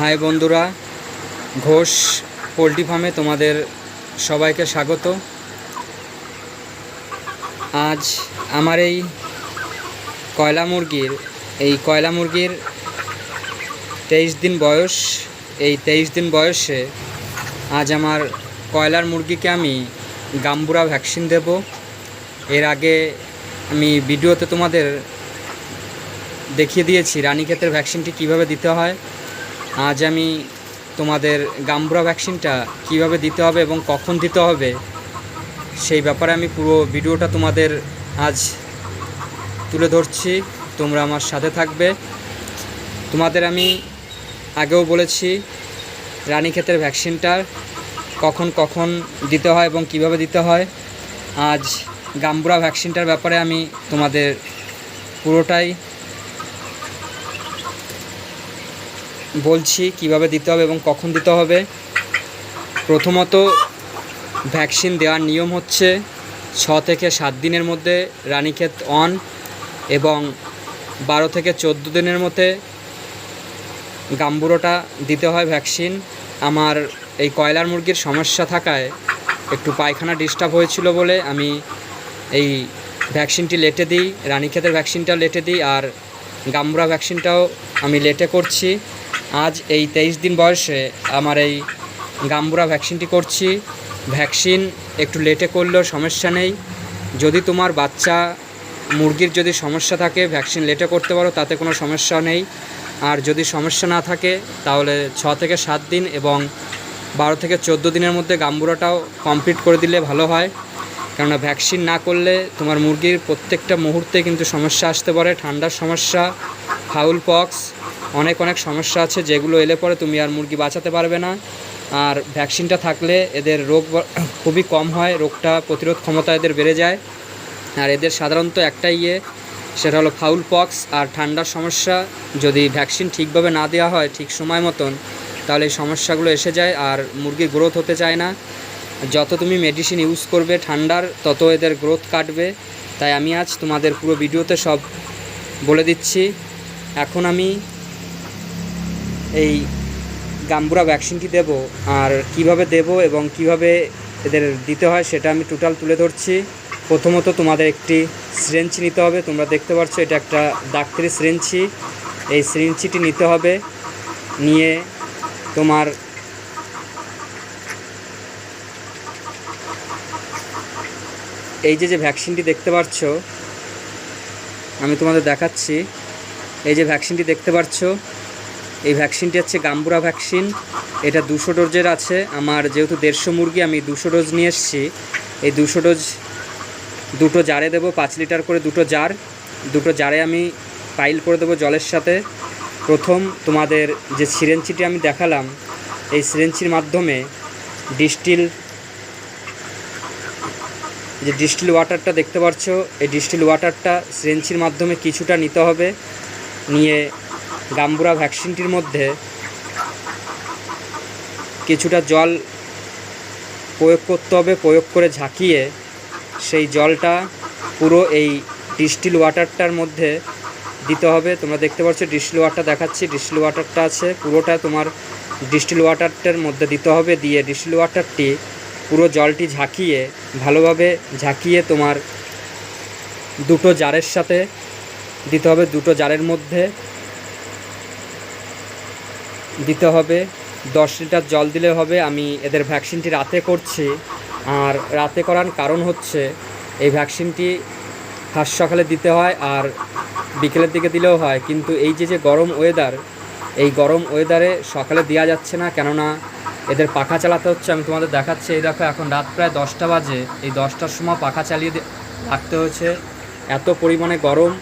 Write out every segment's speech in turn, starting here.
High বন্ধুরা, Ghosh poultry ফার্মে তোমাদের সবাইকে স্বাগত। আজ আমার এই কয়লা মুরগির, এই কয়লা মুরগির তেইশ দিন বয়স, এই তেইশ দিন বয়সে আজ আমার কয়লার মুরগিকে আমি গাম্বুরা ভ্যাকসিন দেব। এর আগে আমি ভিডিওতে তোমাদের দেখিয়ে দিয়েছি রানীক্ষেতের ভ্যাকসিনটি কীভাবে দিতে হয়। আজ আমি তোমাদের গাম্বুরা ভ্যাকসিনটা কীভাবে দিতে হবে এবং কখন দিতে হবে, সেই ব্যাপারে আমি পুরো ভিডিওটা তোমাদের আজ তুলে ধরছি। তোমরা আমার সাথে থাকবে। তোমাদের আমি আগেও বলেছি, রানীক্ষেতের ভ্যাকসিনটা কখন কখন দিতে হয় এবং কীভাবে দিতে হয়। আজ গাম্বুরা ভ্যাকসিনটার ব্যাপারে আমি তোমাদের পুরোটাই বলছি কীভাবে দিতে হবে এবং কখন দিতে হবে। প্রথমত ভ্যাকসিন দেওয়ার নিয়ম হচ্ছে ছ থেকে সাত দিনের মধ্যে রানীক্ষেত অন এবং বারো থেকে চোদ্দ দিনের মধ্যে গাম্বুরোটা দিতে হয় ভ্যাকসিন। আমার এই কয়লার মুরগির সমস্যা থাকায় একটু পায়খানা ডিস্টার্ব হয়েছিল বলে আমি এই ভ্যাকসিনটি লেটে দিই, রানীক্ষেতের ভ্যাকসিনটা লেটে দিই আর গাম্বুরা ভ্যাকসিনটাও আমি লেটে করছি। আজ এই তেইশ দিন বয়সে আমার এই গাম্বুরা ভ্যাকসিনটি করছি। ভ্যাকসিন একটু লেটে করলেও সমস্যা নেই। যদি তোমার বাচ্চা, মুরগির যদি সমস্যা থাকে, ভ্যাকসিন লেটে করতে পারো, তাতে কোনো সমস্যা নেই। আর যদি সমস্যা না থাকে, তাহলে ছ থেকে সাত দিন এবং বারো থেকে চোদ্দ দিনের মধ্যে গাম্বুরাটাও কমপ্লিট করে দিলে ভালো হয়। কেননা ভ্যাকসিন না করলে তোমার মুরগির প্রত্যেকটা মুহূর্তে কিন্তু সমস্যা আসতে পারে। ঠান্ডার সমস্যা, ফাউল পক্স অনেক অনেক সমস্যা আছে, যেগুলো এলে পরে তুমি আর মুরগি বাঁচাতে পারবে না। আর ভ্যাকসিনটা থাকলে এদের রোগ খুবই কম হয়, রোগটা প্রতিরোধ ক্ষমতা এদের বেড়ে যায়। আর এদের সাধারণত একটাই ইয়ে সেটা হলো ফাউল পক্স। আর ঠান্ডার সমস্যা, যদি ভ্যাকসিন ঠিকভাবে না দেওয়া হয় ঠিক সময় মতন, তাহলে এই সমস্যাগুলো এসে যায় আর মুরগির গ্রোথ হতে চায় না। যত তুমি মেডিসিন ইউজ করবে ঠান্ডার, তত এদের গ্রোথ কাটবে। তাই আমি আজ তোমাদের পুরো ভিডিওতে সব বলে দিচ্ছি। এখন আমি এই গাম্বুরা ভ্যাকসিনটি দেব আর কীভাবে দেব এবং কীভাবে এদের দিতে হয় সেটা আমি টোটাল তুলে ধরছি। প্রথমত তোমাদের একটি সিরেঞ্চি নিতে হবে। তোমরা দেখতে পাচ্ছ এটা একটা ডাক্তারি সিরেঞ্চি এই সিরিঞ্চিটি নিতে হবে। নিয়ে তোমার এই যে যে ভ্যাকসিনটি দেখতে পাচ্ছ আমি তোমাদের দেখাচ্ছি। এই যে ভ্যাকসিনটি দেখতে পাচ্ছ এই ভ্যাকসিনটি হচ্ছে গাম্বুরা ভ্যাকসিন এটা দুশো ডোজের আছে। আমার যেহেতু দেড়শো মুরগি, আমি দুশো ডোজ নিয়ে এসেছি। এই দুশো ডোজ দুটো জারে দেবো, পাঁচ লিটার করে দুটো জার দুটো জারে আমি পাইল করে দেবো জলের সাথে। প্রথম তোমাদের যে সিরেঞ্চিটি আমি দেখালাম, এই সিরেঞ্চির মাধ্যমে ডিস্টিল যে ডিস্টিল ওয়াটারটা দেখতে পাচ্ছ এই ডিস্টিল ওয়াটারটা সিরেঞ্চির মাধ্যমে কিছুটা নিতে হবে। নিয়ে গাম্বুরা ভ্যাকসিনটির মধ্যে কিছুটা জল প্রয়োগ করতে হবে, প্রয়োগ করে ঝাঁকিয়ে সেই জলটা পুরো এই ডিস্টিল ওয়াটারটার মধ্যে দিতে হবে। তোমরা দেখতে পাচ্ছ ডিস্টিল ওয়াটার দেখাচ্ছি, ডিস্টিল ওয়াটারটা আছে, পুরোটা তোমার ডিস্টিল ওয়াটারটার মধ্যে দিতে হবে। দিয়ে ডিস্টিল ওয়াটারটি পুরো জলটি ঝাঁকিয়ে, ভালোভাবে ঝাঁকিয়ে তোমার দুটো জারের সাথে দিতে হবে। দুটো জারের মধ্যে দিতে হবে। দশ লিটার জল দিলে হবে। আমি এদের ভ্যাকসিনটি রাতে করছি। আর রাতে করার কারণ হচ্ছে, এই ভ্যাকসিনটি ফার্স্ট সকালে দিতে হয় আর বিকেলের দিকে দিলেও হয়। কিন্তু এই যে যে গরম ওয়েদার, এই গরম ওয়েদারে সকালে দেওয়া যাচ্ছে না। কেননা এদের পাখা চালাতে হচ্ছে। আমি তোমাদের দেখাচ্ছি। এই দেখো, এখন রাত প্রায় দশটা বাজে। এই দশটার সময় পাখা চালিয়ে রাখতে হয়েছে। এত পরিমাণে গরম।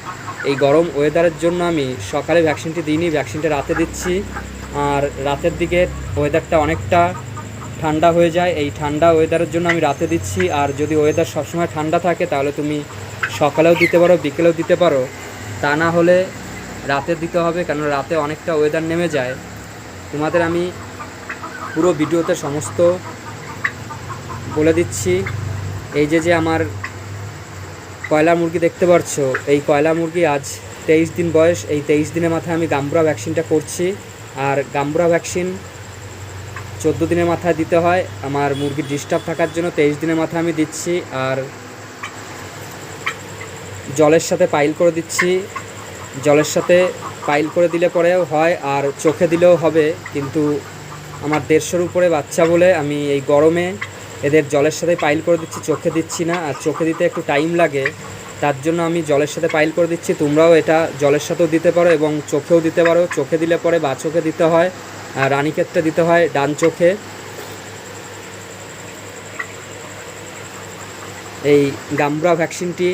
এই গরম ওয়েদারের জন্য আমি সকালে ভ্যাকসিনটি দিইনি। ভ্যাকসিনটা রাতে দিচ্ছি। আর রাতের দিকে ওয়েদারটা অনেকটা ঠান্ডা হয়ে যায়। এই ঠান্ডা ওয়েদারের জন্য আমি রাতে দিচ্ছি। আর যদি ওয়েদার সবসময় ঠান্ডা থাকে, তাহলে তুমি সকালেও দিতে পারো, বিকেলেও দিতে পারো। তা না হলে রাতে দিতে হবে কেন রাতে অনেকটা ওয়েদার নেমে যায়। তোমাদের আমি পুরো ভিডিওতে সমস্ত বলে দিচ্ছি। এই যে যে আমার কয়লা মুরগি দেখতে পাচ্ছ এই কয়লা মুরগি আজ তেইশ দিন বয়স। এই তেইশ দিনের মাথায় আমি গাম্বুরা ভ্যাকসিনটা করছি। আর গাম্বুরা ভ্যাকসিন চোদ্দ দিনের মাথায় দিতে হয়। আমার মুরগির ডিস্টার্ব থাকার জন্য তেইশ দিনের মাথায় আমি দিচ্ছি আর জলের সাথে পাইল করে দিচ্ছি। জলের সাথে পাইল করে দিলে পরেও হয় আর চোখে দিলেও হবে। কিন্তু আমার দেড়শোর উপরে বাচ্চা বলে আমি এই গরমে এদের জলের সাথে পাইল করে দিচ্ছি, চোখে দিচ্ছি না। আর চোখে দিতে একটু টাইম লাগে। তার জন্য আমি জলের সাথে পাইল করে দিচ্ছি। তোমরাও এটা জলের সাথেও দিতে পারো এবং চোখেও দিতে পারো। চোখে দিলে পরে বা চোখে দিতে হয়, আর রানী দিতে হয় ডান চোখে। এই গাম্বুরা ভ্যাকসিনটি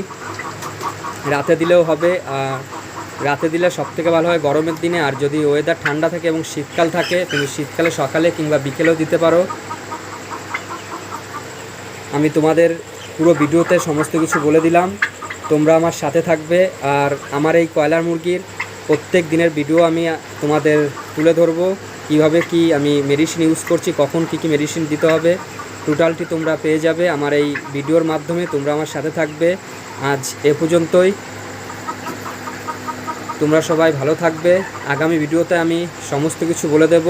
রাতে দিলেও হবে রাতে দিলে সব থেকে ভালো হয় গরমের দিনে। আর যদি ওয়েদার ঠান্ডা থাকে এবং শীতকাল থাকে, তুমি শীতকালে সকালে কিংবা বিকেলেও দিতে পারো। আমি তোমাদের পুরো ভিডিওতে সমস্ত কিছু বলে দিলাম। তোমরা আমার সাথে থাকবে আর আমার এই কয়লার মুরগির প্রত্যেক দিনের ভিডিও আমি তোমাদের তুলে ধরবো। কীভাবে কি আমি মেডিসিন ইউজ করছি, কখন কী কী মেডিসিন দিতে হবে টোটালটি তোমরা পেয়ে যাবে। আমার এই ভিডিওর মাধ্যমে তোমরা আমার সাথে থাকবে। আজ এ পর্যন্তই। তোমরা সবাই ভালো থাকবে। আগামী ভিডিওতে আমি সমস্ত কিছু বলে দেব।